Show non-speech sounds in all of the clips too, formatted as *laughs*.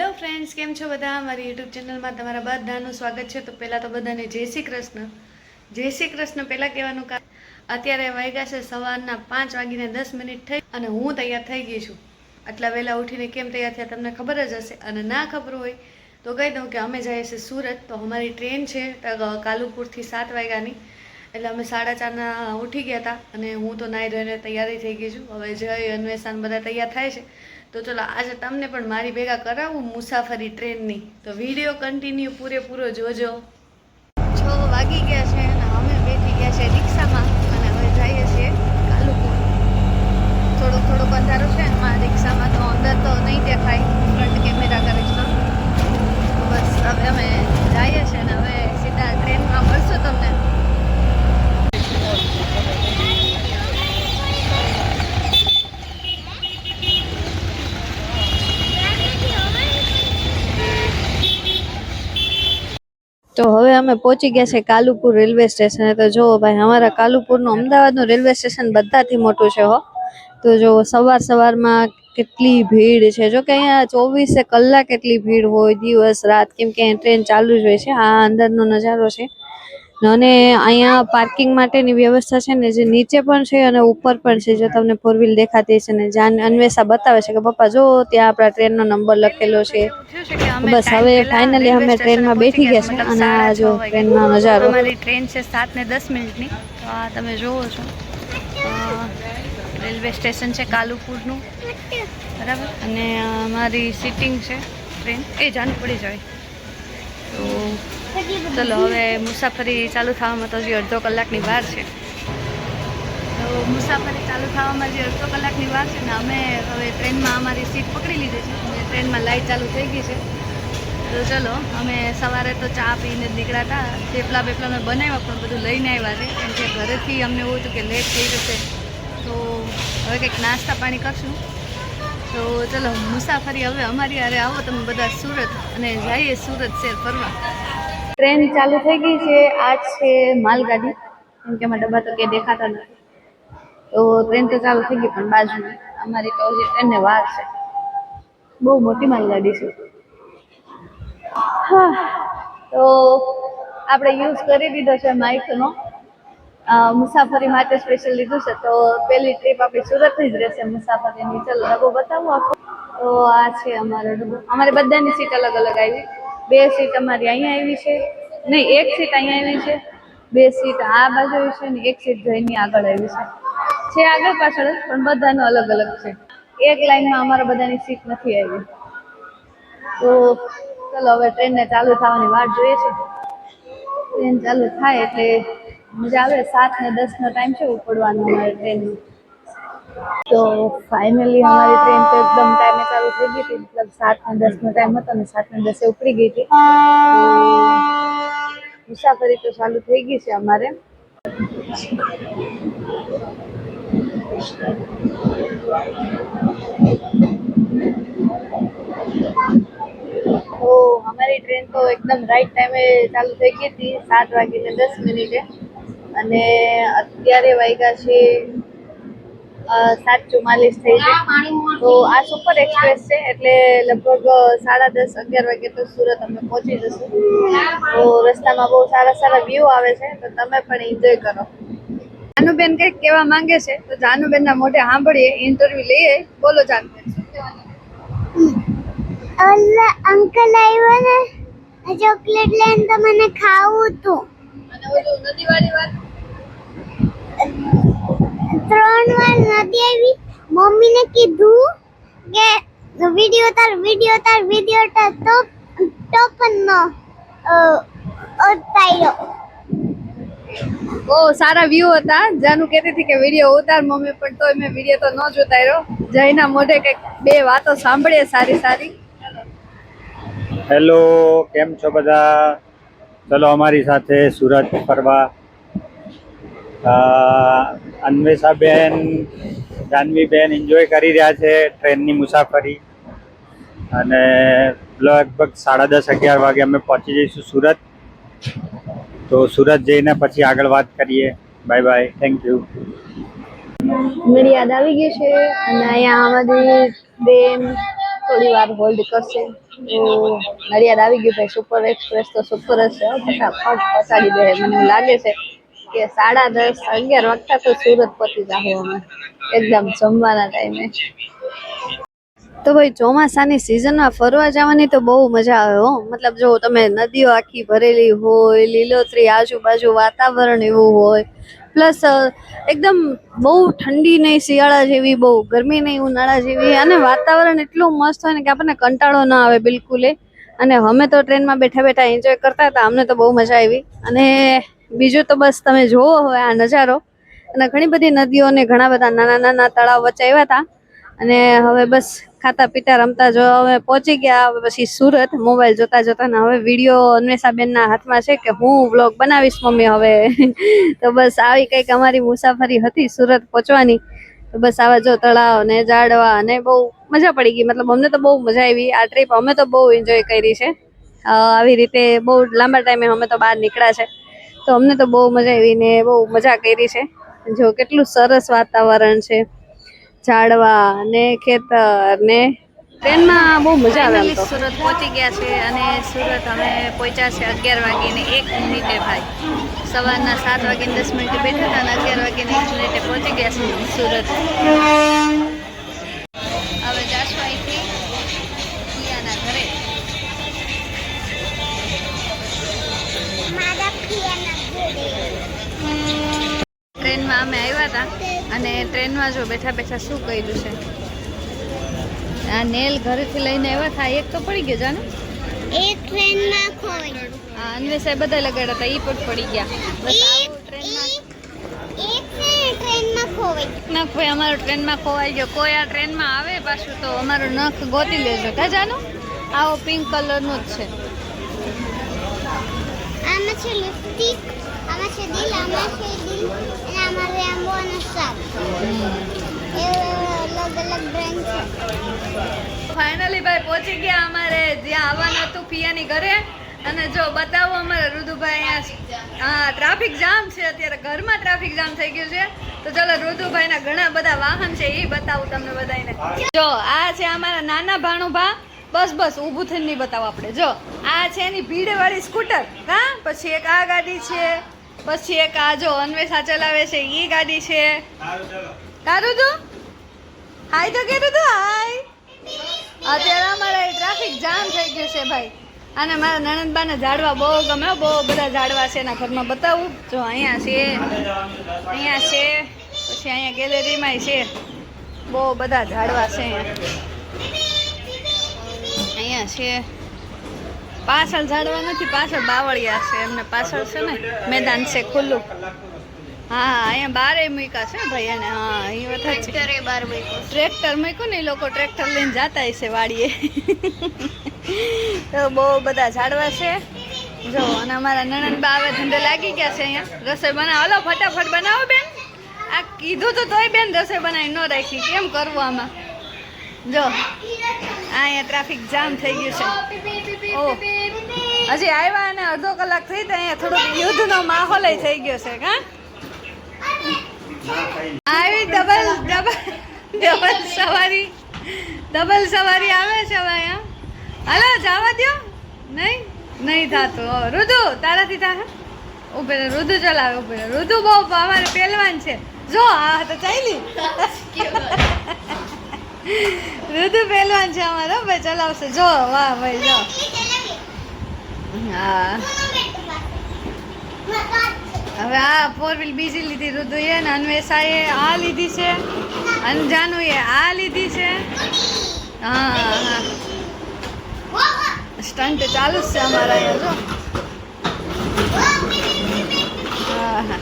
Hello friends, કેમ છો બધા? મારી યુટ્યુબ ચેનલમાં તમારા બધાનું સ્વાગત છે. તો પહેલાં તો બધાને જય શ્રી કૃષ્ણ. જય શ્રી કૃષ્ણ. પહેલાં કહેવાનું કારણ અત્યારે વાગ્યા છે સવારના પાંચ વાગીને દસ મિનિટ થઈ અને હું તૈયાર થઈ ગઈ છું. આટલા વહેલા ઉઠીને કેમ તૈયાર થયા તમને ખબર જ હશે અને ના ખબર હોય તો કહી દઉં કે અમે જઈએ છીએ સુરત. તો અમારી ટ્રેન છે કાલુપુરથી સાત વાગ્યાની. એટલે અમે સાડા ચારના ઉઠી ગયા હતા અને હું તો નાહી ધોઈને તૈયારી થઈ ગઈ છું. હવે જય અન્વેષણ બધા તૈયાર થાય છે. તો ચલો આજે તમને પણ મારી ભેગા કરાવું મુસાફરી ટ્રેનની. તો વીડિયો કન્ટિન્યુ પૂરેપૂરો જોજો. છ વાગી ગયા છે અને અમે બેઠી ગયા છે રિક્ષામાં અને હવે જઈએ છીએ કાલુપુર. થોડોક થોડોક અંધારો છે એમાં રિક્ષામાં તો અંદર તો નહીં દેખાય ફ્રન્ટ કેમેરા કરે તો બસ, હવે અમે જઈએ છીએ અને હવે સીધા ટ્રેનમાં મળશું તમને. તો હવે અમે પહોંચી ગયા છે કાલુપુર રેલવે સ્ટેશને. તો જુઓ ભાઈ, અમારા કાલુપુરનું અમદાવાદનું રેલવે સ્ટેશન બધાથી મોટું છે હો. તો જો સવાર સવારમાં કેટલી ભીડ છે. જો કે અહીંયા ચોવીસે કલાક એટલી ભીડ હોય દિવસ, રાત. કેમ કે ટ્રેન ચાલુ જ હોય છે. આ અંદરનો નજારો છે. અને અહીંયા પાર્કિંગ માટેની વ્યવસ્થા છે ને, જે નીચે પણ છે અને ઉપર પણ છે. જો તમને ફોર વ્હીલ દેખાતી છે ને, જાન અન્વેષા બતાવે છે કે, પપ્પા, જો ત્યાં આપણા ટ્રેનનો નંબર લખેલો છે. બસ, હવે ફાઇનલી અમે ટ્રેનમાં બેઠી ગયા છે અને આ જો ટ્રેનનો નજારો. અમારી ટ્રેન છે સાત ને દસ મિનિટની. તો આ તમે જોવો છો. રેલવે સ્ટેશન છે કાલુપુરનું. બરાબર? અને અમારી સિટિંગ છે ટ્રેન. એ જાન પડી જાય. તો ચલો, હવે મુસાફરી ચાલુ થવામાં તો હજી અડધો કલાકની વાર છે. તો મુસાફરી ચાલુ થવામાં જે અડધો કલાકની વાર છે ને અમે હવે ટ્રેનમાં અમારી સીટ પકડી લીધી છે. અને ટ્રેનમાં લાઈટ ચાલુ થઈ ગઈ છે. તો ચલો, અમે સવારે તો ચા પીને જ નીકળ્યા હતા. થેપલા અમે બનાવ્યા પણ બધું લઈને આવ્યા છે. કેમ કે ઘરેથી અમને એવું હતું કે લેટ થઈ જશે. તો હવે કંઈક નાસ્તા પાણી કરશું. તો ચલો, મુસાફરી હવે અમારી હારે આવો, તમે બધા સુરત અને જઈએ સુરત શેર ફરવા. ટ્રેન ચાલુ થઈ ગઈ છે આ છે માલગાડી. કેમ કે એમાં ડબ્બા તો કે દેખાતા નથી. તો ટ્રેન તો ચાલુ થઈ ગઈ પણ બાજુમાં. અમારી તો હજી ટ્રેનને વાર છે. બહુ મોટી માલગાડી છે. હા. તો આપણે યુઝ કરી દીધો છે માઇકનો. મુસાફરી માટે સ્પેશિયલ લીધું છે. તો પહેલી ટ્રીપ આપણી સુરતની જ રહેશે મુસાફરીની. ચલો, ડબ્બો બતાવું આખો. તો આ છે અમારો ડબ્બો. અમારે બધાની સીટ અલગ અલગ આવી. બે સીટ અમારી અહીંયા આવી છે. નહીં, એક સીટ અહીંયા આવી છે. બે સીટ આ બાજુ આવી છે ને એક સીટ જઈને આગળ આવી છે. છે આગળ પાછળ પણ બધાનું અલગ અલગ છે. એક લાઈનમાં અમારા બધાની સીટ નથી આવી. તો ચલો હવે ટ્રેનને ચાલુ થવાની વાટ જોઈએ છે. ટ્રેન ચાલુ થાય એટલે મજા આવે. સાત ને દસ નો ટાઈમ છે, ઉપડવાનો અમારે ટ્રેનનો તો ફાઇનલી અમારી ટ્રેન તો એકદમ ટાઈમે ચાલુ થઈ ગઈ હતી. મતલબ સાત ને દસ નો ટાઈમ હતો અને સાત ને દસે ઉપડી ગઈ હતી. મુસાફરી તો ચાલુ થઈ ગઈ છે અમારે. તો અમારી ટ્રેન તો એકદમ રાઈટ ટાઈમે ચાલુ થઈ ગઈ હતી, સાત વાગીને દસ મિનિટે. અને અત્યારે વાગ્યા છે સાત ચુમ્માલીસ થઈ છે તો આ સુપર એક્સપ્રેસ છે એટલે લગભગ સાડા દસ અગિયાર વાગે તો સુરત અમે પહોંચી જશું. તો રસ્તામાં બહુ સારા સારા વ્યૂ આવે છે તો તમે પણ એન્જોય કરો. જાનુબેન કંઈક કહેવા માંગે છે તો જાનુબેનના મોઢે સાંભળીએ ઇન્ટરવ્યુ લઈએ. બોલો જાનુબેન. અંકલ આવ્યો ને ચોકલેટ લઈને તો મને ખાવું હતું. અને ઓલું નદીવાળી વાત? ત્રણ વાર નથી આવી. મમ્મીને કીધું કે વીડિયો તાર વીડિયો તાર વીડિયો તાર તો તો પણ ન ઉતાર્યો. બહુ સારા વ્યૂ હતા. જાનું કહેતી હતી કે વીડિયો ઉતાર મમ્મી પણ તોય મેં વીડિયો તો ન જ ઉતાર્યો. જયના મોઢે કંઈક બે વાતો સાંભળીએ સારી સારી. હેલો કેમ છો બધા? ચલો અમારી સાથે સુરત ફરવા અન્વેષાબેન, જાનવીબેન એન્જોય કરી રહ્યા છે ટ્રેનની મુસાફરી. અને લગભગ સાડા દસ, અગિયાર વાગે અમે પહોંચી જઈશું સુરત. તો સુરત જઈને પછી આગળ વાત કરીએ. Bye bye thank you Nadiad આવી ગઈ છે અને અહીંયા અમારી બેન થોડી વાર હોલ્ડ કરશે. મારી યાદ આવી ગયું ભાઈ સુપર એક્સપ્રેસ તો સુપર જ છે. ફટાફટ પહોંચાડી દે, મને લાગે છે. કે સાડા દસ, અગિયાર વાગતા તો સુરત પહોંચી જાય અમે. એકદમ જમવાના ટાઈમે તો ભાઈ, ચોમાસાની સિઝનમાં ફરવા જવાની તો બહુ મજા આવે હો. મતલબ જો તમે નદીઓ આખી ભરેલી હોય, લીલોતરી આજુબાજુ વાતાવરણ એવું હોય પ્લસ એકદમ બહુ ઠંડી નહીં શિયાળા જેવી, બહુ ગરમી નહીં ઉનાળા જેવી, અને વાતાવરણ એટલું મસ્ત હોય ને કે આપણને કંટાળો ના આવે બિલકુલ અને અમે તો ટ્રેનમાં બેઠા બેઠા એન્જોય કરતા હતા, અમને તો બહુ મજા આવી. અને બીજું તો બસ તમે જોવો હવે આ નજારો. અને ઘણી બધી નદીઓ અને ઘણા બધા નાના નાના તળાવ વચ્ચે આવ્યા હતા. અને હવે બસ ખાતા પીતા રમતા જો હવે પહોંચી ગયા. હવે પછી સુરત મોબાઈલ જોતા જોતા ને હવે વીડિયો અન્વેષાબેનના હાથમાં છે કે હું વ્લોગ બનાવીશ મમ્મી હવે. તો બસ આવી કંઈક અમારી મુસાફરી હતી સુરત પહોંચવાની. તો બસ આવા જો તળાવ ને ઝાડવા અને બહુ મજા પડી ગઈ. મતલબ અમને તો બહુ મજા આવી. આ ટ્રીપ અમે તો બહુ એન્જોય કરી છે. આવી રીતે બહુ લાંબા ટાઈમે અમે તો બહાર નીકળ્યા છે. તો અમને તો બહુ મજા આવી ને બહુ મજા કરી છે. જો કેટલું સરસ વાતાવરણ છે. ઝાડવા ને ખેતર ને ટ્રેનમાં બહુ મજા આવે સુરત પહોંચી ગયા છે અને સુરત અમે પહોંચ્યા છે અગિયાર વાગીને એક મિનિટે ભાઈ. સવારના સાત વાગીને દસ મિનિટે બેઠા હતા અને અગિયાર વાગીને એક મિનિટે પહોંચી ગયા છે સુરત. હવે જાશું અહીંથી પિયાના ઘરે. મારા ઘરે ટ્રેનમાં અમે આવ્યા હતા અને ટ્રેનમાં જો બેઠા બેઠા શું કર્યું છે? આ નેલ ઘરેથી લઈને આવ્યા હતા એક તો પડી ગયો જાને? એક ટ્રેનમાં અન્વેષાએ બધા લગાડ્યા હતા એ પણ પડી ગયા. બસ આવું ટ્રેનમાં ને અમારો ટ્રેનમાં ખોવાઈ ગયો. કોઈ આ ટ્રેનમાં આવે પાછું તો અમારો નખ ગોતી લેજો. કા જાનો? આવો પિંક કલરનો જ છે. આમાં છે લિપસ્ટિક આમાં છે દિલ આમાં છે દિલ અને આમાં રેમ્બો અને સાપ એ અલગ અલગ બ્રેન્ડ છે ફાઇનલી ભાઈ પહોંચી ગયા અમારે. જ્યાં આવવાનું હતું પિયાની ઘરે. અને જો બતાવો અમારે રુદુભાઈ અહીંયા હા ટ્રાફિક જામ છે. અત્યારે ઘરમાં ટ્રાફિક જામ થઈ ગયું છે. તો ચલો રુદુભાઈના ઘણા બધા વાહન છે એ બતાવું તમને બધાને. જો આ છે અમારા નાના ભાણુભા. બસ બસ ઊભું થઈને નહીં બતાવો આપણે. જો આ છે એની ભીડવાળી સ્કૂટર. હા પછી એક આ ગાડી છે. પછી એક આ જો અન્વેષા ચલાવે છે એ ગાડી છે. કારું તું હાય તો કીધું તું હાય. અત્યારે અમારે ટ્રાફિક જામ થઈ ગયું છે ભાઈ. અને મારા નણંદબાને ઝાડવા બહુ ગમે બહુ બધા ઝાડવા છે એના ઘરમાં. બતાવું જો અહીંયા છે. અહીંયા છે. પછી અહીંયા ગેલેરીમાંય છે. બહુ બધા ઝાડવા છે. અહીંયા. અહીંયા છે. પાછળ ઝાડવા નથી પાછળ બાવળિયા છે. એમને પાછળ છે ને મેદાન છે ખુલ્લું. હા અહીંયા બારે મૂક્યા છે ભાઈ એને. હા એ વખત છે ટ્રેક્ટર મૂક્યું. ને એ લોકો ટ્રેક્ટર લઈને જતા હશે વાડીએ. તો બહુ બધા ઝાડવા છે. જો અને અમારા નણંદ બા આવે ધંધે લાગી ગયા છે અહીંયા. રસોઈ બનાવો. હલો ફટાફટ બનાવો બેન. આ કીધું તો તોય બેન રસોઈ બનાવી ન રાખી. કેમ કરવું આમાં? જો અહીંયા ટ્રાફિક જામ થઈ ગયું છે. ઓહ. હજી આવ્યા અને અડધો કલાક થઈ તો અહીંયા થોડોક યુદ્ધનો માહોલ થઈ ગયો છે કા આવી ડબલ ડબલ ડબલ સવારી. ડબલ સવારી આવે છે હવે અહીંયા હાલો જવા દ્યો. નહીં? નહીં થતું. રુદુ તારાથી થાય ઉભે રુદુ ચલાવે ઉભે રુદુ બહુ અમારે પહેલવાન છે. જો આ તો ચાલી *laughs* રુદુ પહેલવાન છે અમારો. ભાઈ, ચલાવશે. જો, વાહ, ભાઈ, જો. હા. હવે આ ફોર વ્હીલ બીજી લીધી રુદુએ ને અન્વેષાએ આ લીધી છે. અંજાનુએ આ લીધી છે. હા હા. સ્ટન્ટ ચાલુ જ છે અમારા અહીંયા, જો. હા હા.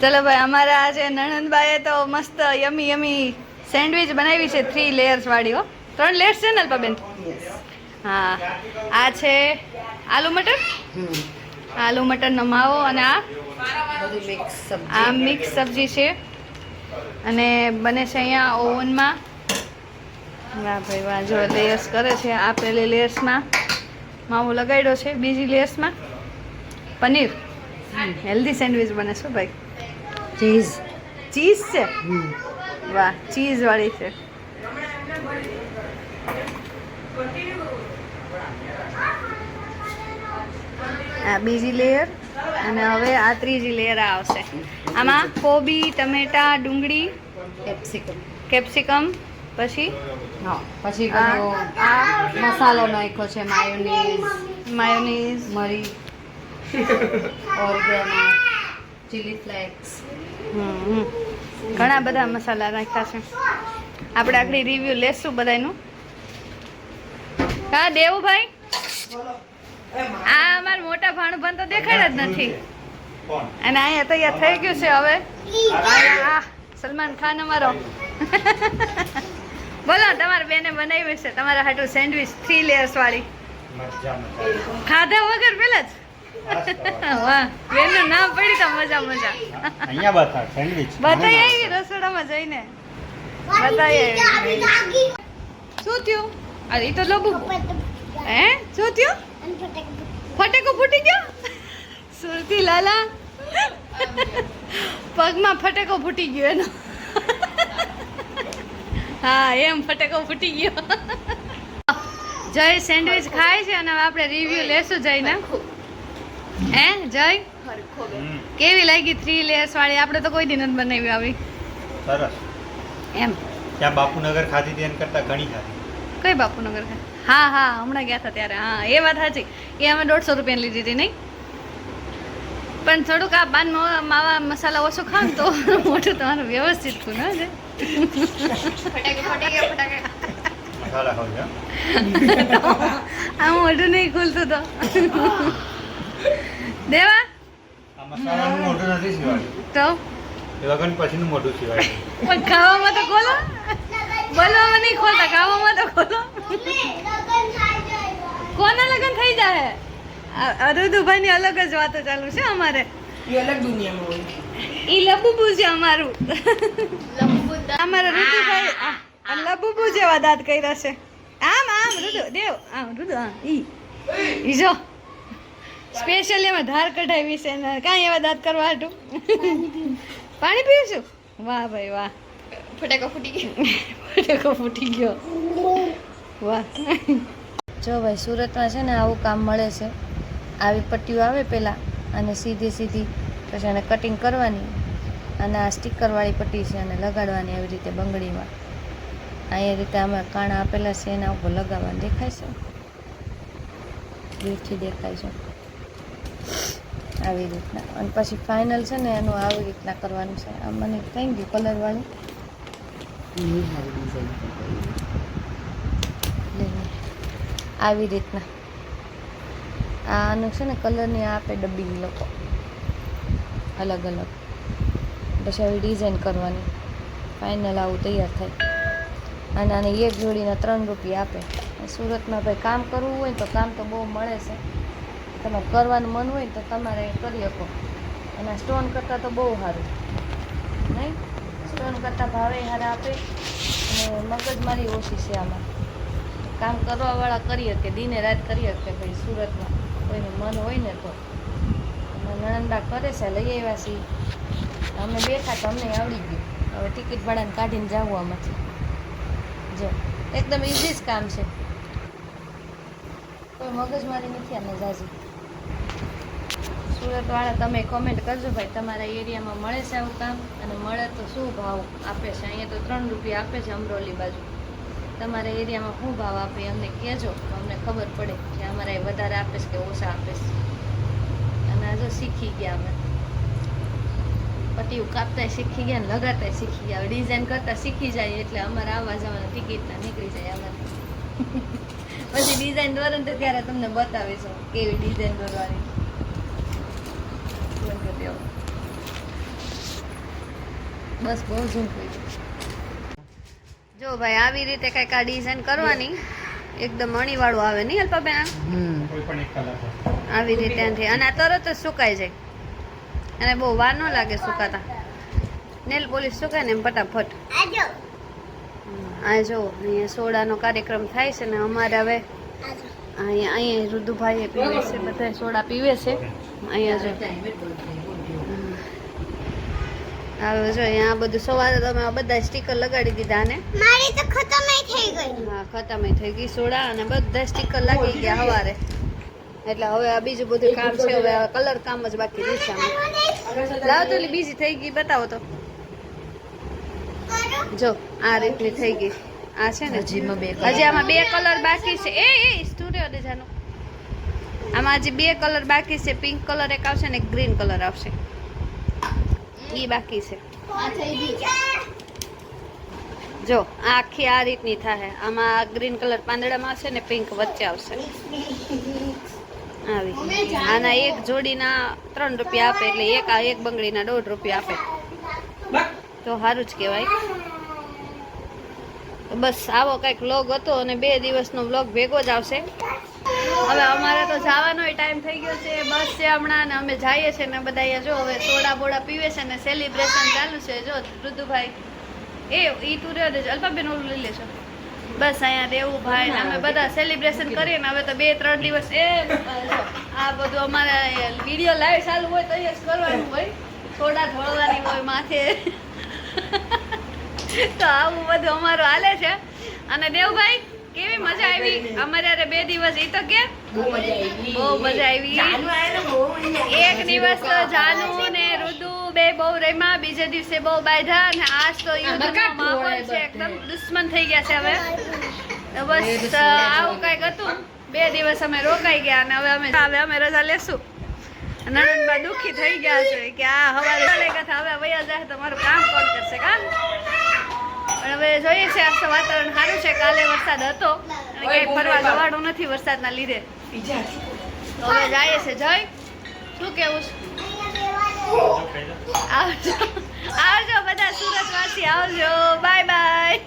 ચલો ભાઈ અમારા આજે નણંદબાએ તો મસ્ત યમી યમી સેન્ડવિચ બનાવી છે થ્રી લેયર્સ વાળી હો. ત્રણ લેયર્સ છે ને અલ્પાબેન? હા. આ છે આલુ મટર? આલુ મટરનો માવો અને આ? આ મિક્સ સબ્જી છે. અને બને છે અહીંયા ઓવનમાં. વાહ ભાઈ વાહ જો લેયર્સ કરે છે આ પેલી લેયર્સમાં માવો લગાડ્યો છે બીજી લેયર્સમાં પનીર. હેલ્ધી સેન્ડવિચ બને શું ભાઈ. ચીઝ. ચીઝ છે? વાહ ચીઝ વાળી છે. આ બીજી લેયર અને હવે આ ત્રીજી લેયર આવશે. આમાં કોબી ટમેટા ડુંગળી કેપ્સિકમ. કેપ્સિકમ પછી? હા પછી આ આ. મસાલો નાખ્યો છે માયોનીઝ માયોનીઝ. મરી ઓર્ગેનો ચીલી ફ્લેક્સ. ઘણા બધા મસાલા રાખ્યા છે. આપણે આગળ રિવ્યુ લેશું બધાનું હા, દેવુભાઈ? આ અમાર મોટા ભાણુભાન તો દેખાય જ નથી. અને અહીંયા તૈયાર થઈ ગયું છે હવે. સલમાન ખાન અમારો. બોલો, તમારા બેને બનાવી છે. તમારા હાટું સેન્ડવિચ થ્રી લેયર્સ વાળી. ખાધા વગર પેલા જ. વાહ બેનનું નામ પડી તો મજા મજા. અહીંયા બતા સેન્ડવિચ. બતાવી આવી રસોડામાં જઈને. બતાવી આવી શું થયું? અરે એ તો લબુ હે? શું થયું? ફટેકો ફૂટી ગયો? સુરતી લાલા. પગમાં ફટેકો ફૂટી ગયો એનો. હા એમ ફટેકો ફૂટી ગયો. જય સેન્ડવિચ ખાય છે અને આપણે રિવ્યુ લેશું જઈને. હે જય? કેવી લાગી થ્રી લેયર્સ વાળી? આપણે તો કોઈ દિન જ બનાવી આવી. સરસ. એમ. ત્યાં બાપુનગર ખાધી હતી એના કરતાં ઘણી ખાધી. કઈ બાપુનગર હા હા હમણાં ગયા હતા ત્યારે. હા એ વાત સાચી. એ અમે દોઢસો રૂપિયાની લીધી હતી નહીં? પણ થોડુંક આ પાન માવા માવા મસાલા ઓછો ખાવ તો *laughs* મોટું તમારું વ્યવસ્થિત મસાલા ખાવ છો *laughs* આ મોઢું નહીં ખુલતું તો. દેવા? મસાલાનું મોઢું નથી સિવાય તો? લગન પછીનું મોઢું સિવાય પણ ખાવામાં તો ખોલો. બોલવામાં નહીં ખોલતા ખાવામાં તો ખોલો. કોના લગન થઈ જાય અરુદુભાઈ ની અલગ જ વાતો ચાલુ છે અમારે. ઈ લબુબુ છે અમારું. અમારા ઋતુભાઈ લબુબુ જેવા દાંત કર્યા છે. આમ આમ રુદુ દેવ આમ રુદુ આમ ઈ. ઈ જો. સ્પેશિયલી એમાં ધાર કઢાવી છે ને કાંઈ એવા દાંત કરવા હાટું? પાણી પીશું વાહ ભાઈ વાહ. ફટાકો ફૂટી ગયો. ફટાકો ફૂટી ગયો. વાહ. જો ભાઈ સુરતમાં છે ને આવું કામ મળે છે. આવી પટ્ટીઓ આવે પહેલાં અને સીધી સીધી પછી એને કટિંગ કરવાની અને આ સ્ટીકરવાળી પટ્ટી છે અને લગાડવાની આવી રીતે બંગડીમાં. અહીંયા રીતે અમે કાણા આપેલા છે એના ઉપર લગાવવાનું દેખાય છે. દૂરથી દેખાય છે. આવી રીતના. અને પછી ફાઇનલ છે ને એનું આવી રીતના કરવાનું છે. આ મને થઈ ગયું કલરવાળું. આવી રીતના. આનું છે ને કલરની આપે ડબ્બી લોકો. અલગ અલગ. પછી આવી ડિઝાઇન કરવાની. ફાઇનલ આવું તૈયાર થાય. અને આને એક જોડીના ત્રણ રૂપિયા આપે. સુરતમાં ભાઈ કામ કરવું હોય તો કામ તો બહુ મળે છે. તમારે કરવાનું મન હોય તો તમારે કરી શકો. અને સ્ટોન કરતાં તો બહુ સારું. નહીં? સ્ટોન કરતાં ભાવે સારા આપે. અને મગજમારી ઓછી છે આમાં. કામ કરવાવાળા કરી શકે, દિને રાત કરી શકે ભાઈ સુરતમાં. કોઈને મન હોય ને તો. નણંદા કરે છે, લઈ આવ્યા છીએ અમે બેઠા તો અમને આવડી ગયું. હવે ટિકિટ ભાડાને કાઢીને જવું આમાંથી. જો, એકદમ ઇઝી જ કામ છે. કોઈ મગજમારી નથી આને જાજી. સુરતવાળા તમે કોમેન્ટ કરજો ભાઈ, તમારા એરિયામાં મળે છે આવું કામ? અને મળે તો શું ભાવ આપે છે? અહીંયા તો ત્રણ રૂપિયા આપે છે અમરોલી બાજુ. તમારા એરિયામાં શું ભાવ આપે અમને કહેજો, તો અમને ખબર પડે કે અમારે એ વધારે આપે છે કે ઓછા આપે છે. અને આ જો શીખી ગયા અમે. પટ્ટીઓ કાપતા શીખી ગયા ને લગાડતા શીખી ગયા. ડિઝાઇન કરતા શીખી જાય એટલે અમારે આવવા જવાના ટિકિટના નીકળી જાય અમારે. *laughs* પછી ડિઝાઇન દોરે ને ત્યારે તમને બતાવીશું કેવી ડિઝાઇન દોરવાની. બંધ કરી દેવો. બસ બહુ ઝૂમ જો ભાઈ આવી રીતે કંઈક આ ડિઝાઇન કરવાની. એકદમ અણીવાળું આવે નહીં અલ્પાબેન? હમ. કોઈ પણ એક કલર આવી રીતે અને આ તરત જ સુકાઈ જાય. અને બહુ વાર ન લાગે સુકાતા. નેલ પોલીસ સુકાય ને એમ ફટાફટ. આ જો અહીંયા સોડાનો કાર્યક્રમ થાય છે ને અમારે હવે અહીંયા અહીંયા રુદુભાઈએ પીવે છે બધા સોડા પીવે છે. અહીંયા જો. હવે જો અહીંયા આ બધું સવારે તમે આ બધા સ્ટીકર લગાડી દીધા ને. મારી તો ખતમ થઈ ગઈ. હા ખતમ થઈ ગઈ. સોડા અને બધા સ્ટીકર લાગી ગયા હવારે. એટલે હવે આ બીજું બધું કામ છે હવે કલર કામ જ બાકી રહેશે આમાં. લાવ તો બીજી થઈ ગઈ બતાવો તો. જો આ રીતની થઈ ગઈ. આ છે ને હજી આમાં બે કલર બાકી છે. એ એ આમાં હજી બે કલર બાકી છે. પિંક કલર એક આવશે ને ગ્રીન કલર આવશે. એ બાકી છે. જો, આખી આ રીતની થાય આમાં ગ્રીન કલર પાંદડામાં આવશે ને પિંક વચ્ચે આવશે. આવી. આના એક જોડીના ત્રણ રૂપિયા આપે એટલે એક આ એક બંગડીના દોઢ રૂપિયા આપે. તો સારું જ કહેવાય. બસ આવો કંઈક વ્લોગ હતો અને બે દિવસનો વ્લોગ ભેગો જ આવશે. હવે અમારે તો જવાનો ટાઈમ થઈ ગયો છે, બસ છે હમણાં ને અમે જઈએ છીએ ને બધા જો, હવે સોડા બોડા પીવે છે ને સેલિબ્રેશન ચાલુ છે, જો, ઋતુભાઈ. એ, ઈ તું રહ્યો અલ્પાબેન ઓલું લઈ લેશો બસ અહીંયા દેવું ભાઈ અમે બધા સેલિબ્રેશન કરીએ ને હવે તો બે, ત્રણ દિવસ, એ, આ બધું અમારે વીડિયો લાઈવ ચાલુ હોય તો જ કરવાનું હોય. થોડા ધોળવાની હોય માથે. તો આવું બધું અમારું હાલે છે. અને દેવભાઈ? કેવી મજા આવી? અમારે અરે બે દિવસ એ તો કે બહુ મજા આવી. એક દિવસ તો જાનુ ને રુદુ બે બહુ રમ્યા બીજે દિવસે બહુ બાંધ્યા અને આજ તો યુદ્ધ માહોલ છે એકદમ દુશ્મન થઈ ગયા છે હવે. તો બસ આવું કંઈક હતું. બે દિવસ અમે રોકાઈ ગયા અને હવે અમે હવે અમે રજા લેશું. નણંદબા દુઃખી થઈ ગયા છે કે આ હવા હવે વયા જાય તો મારું કામ કોણ કરશે કા? પણ હવે જોઈએ છે આ વાતાવરણ સારું છે કાલે વરસાદ હતો. અને ક્યાંય ફરવા જવાનું નથી વરસાદના લીધે. તો હવે જાય છે જય. શું કેવું આવજો. આવજો બધા સુરતવાસી આવજો. Bye bye.